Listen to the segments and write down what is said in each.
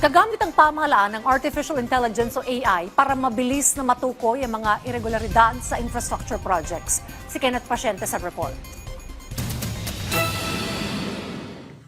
Gagamit ang pamahalaan ng Artificial Intelligence o AI para mabilis na matukoy ang mga irregularidad sa infrastructure projects. Si Kenneth Pasyente sa report.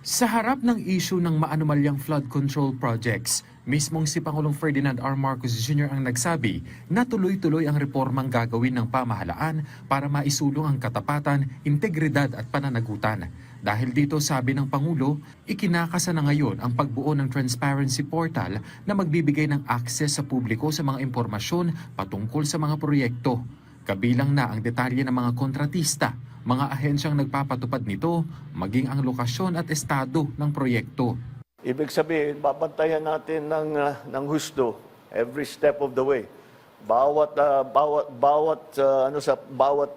Sa harap ng issue ng maanumalyang flood control projects, mismong si Pangulong Ferdinand R. Marcos Jr. ang nagsabi na tuloy-tuloy ang reformang gagawin ng pamahalaan para maisulong ang katapatan, integridad at pananagutan. Dahil dito sabi ng Pangulo, ikinakasa na ngayon ang pagbuo ng transparency portal na magbibigay ng access sa publiko sa mga impormasyon patungkol sa mga proyekto. Kabilang na ang detalye ng mga kontratista, mga ahensyang nagpapatupad nito, maging ang lokasyon at estado ng proyekto. Ibig sabihin, babantayan natin ng, ah, ng husto every step of the way. Bawat ah, bawat bawat ah, ano sa bawat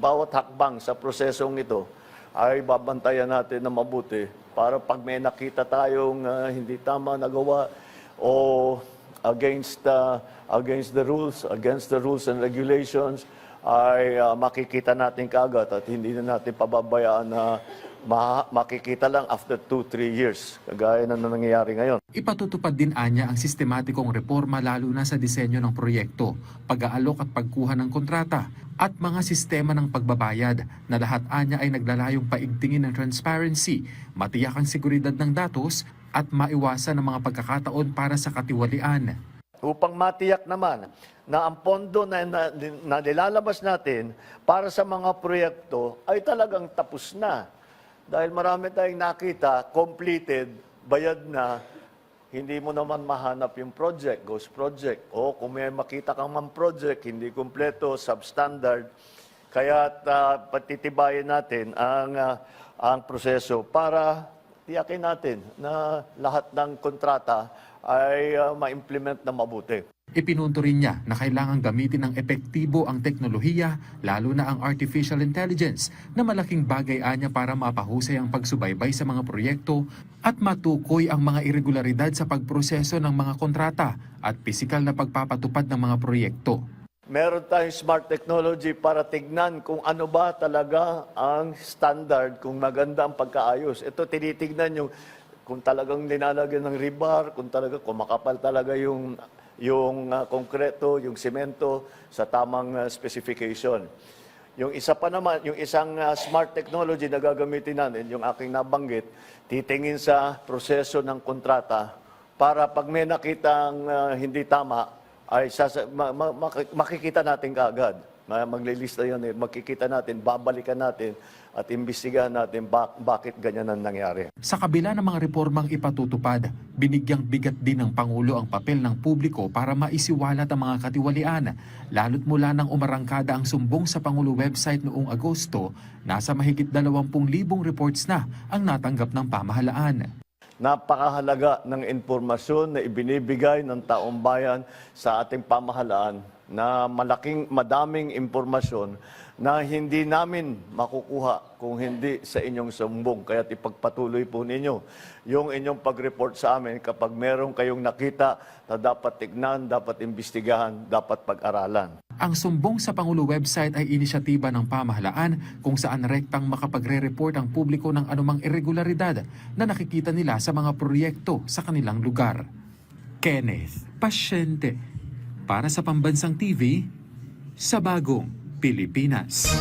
bawat hakbang sa prosesong ito ay babantayan natin na mabuti para pag may nakita tayong ah, hindi tama nagawa o against ah, against the rules, against the rules and regulations ay ah, makikita natin kaagad at hindi na natin pababayaan na ma- makikita lang after 2-3 years, kagaya na nangyayari ngayon. Ipatutupad din anya ang sistematikong reforma lalo na sa disenyo ng proyekto, pag-aalok at pagkuha ng kontrata, at mga sistema ng pagbabayad na lahat anya ay naglalayong paigtingin ng transparency, matiyak ang seguridad ng datos at maiwasan ang mga pagkakataon para sa katiwalian. Upang matiyak naman na ang pondo na, na, na nilalabas natin para sa mga proyekto ay talagang tapos na. Dahil marami tayong nakita, completed, bayad na, hindi mo naman mahanap yung project, ghost project. O kung may makita kang man project, hindi kumpleto, substandard, kaya uh, patitibayin natin ang, ah, ang proseso para tiyakin natin na lahat ng kontrata ay ah, ma-implement na mabuti. Ipinunto rin niya na kailangang gamitin ng epektibo ang teknolohiya, lalo na ang artificial intelligence, na malaking bagay anya para mapahusay ang pagsubaybay sa mga proyekto at matukoy ang mga irregularidad sa pagproseso ng mga kontrata at pisikal na pagpapatupad ng mga proyekto. Meron tayong smart technology para tignan kung ano ba talaga ang standard, kung maganda ang pagkaayos. Ito tinitignan yung kung talagang nilalagyan ng rebar, kung talaga kung makapal talaga yung yung ah, konkreto, yung semento sa tamang ah, specification. Yung isa pa naman, yung isang ah, smart technology na gagamitin natin, yung aking nabanggit, titingin sa proseso ng kontrata para pag may nakitang ah, hindi tama, ay sasa, ma, ma, maki- makikita natin kaagad. Ma- Maglilista yan, eh, makikita natin, babalikan natin at imbestigahan natin bak- bakit ganyan ang nangyari. Sa kabila ng mga reformang ipatutupad, binigyang bigat din ng Pangulo ang papel ng publiko para maisiwalat ang mga katiwalian. Lalo't mula nang umarangkada ang sumbong sa Pangulo website noong Agosto, nasa mahigit 20,000 reports na ang natanggap ng pamahalaan. Napakahalaga ng informasyon na ibinibigay ng taong bayan sa ating pamahalaan na malaking, madaming impormasyon na hindi namin makukuha kung hindi sa inyong sumbong. Kaya ipagpatuloy po ninyo yung inyong pag-report sa amin kapag meron kayong nakita na dapat tignan, dapat imbestigahan, dapat pag-aralan. Ang sumbong sa Pangulo website ay inisyatiba ng pamahalaan kung saan rektang makapagre-report ang publiko ng anumang irregularidad na nakikita nila sa mga proyekto sa kanilang lugar. Kenneth Pasyente para sa Pambansang TV sa Bagong Pilipinas.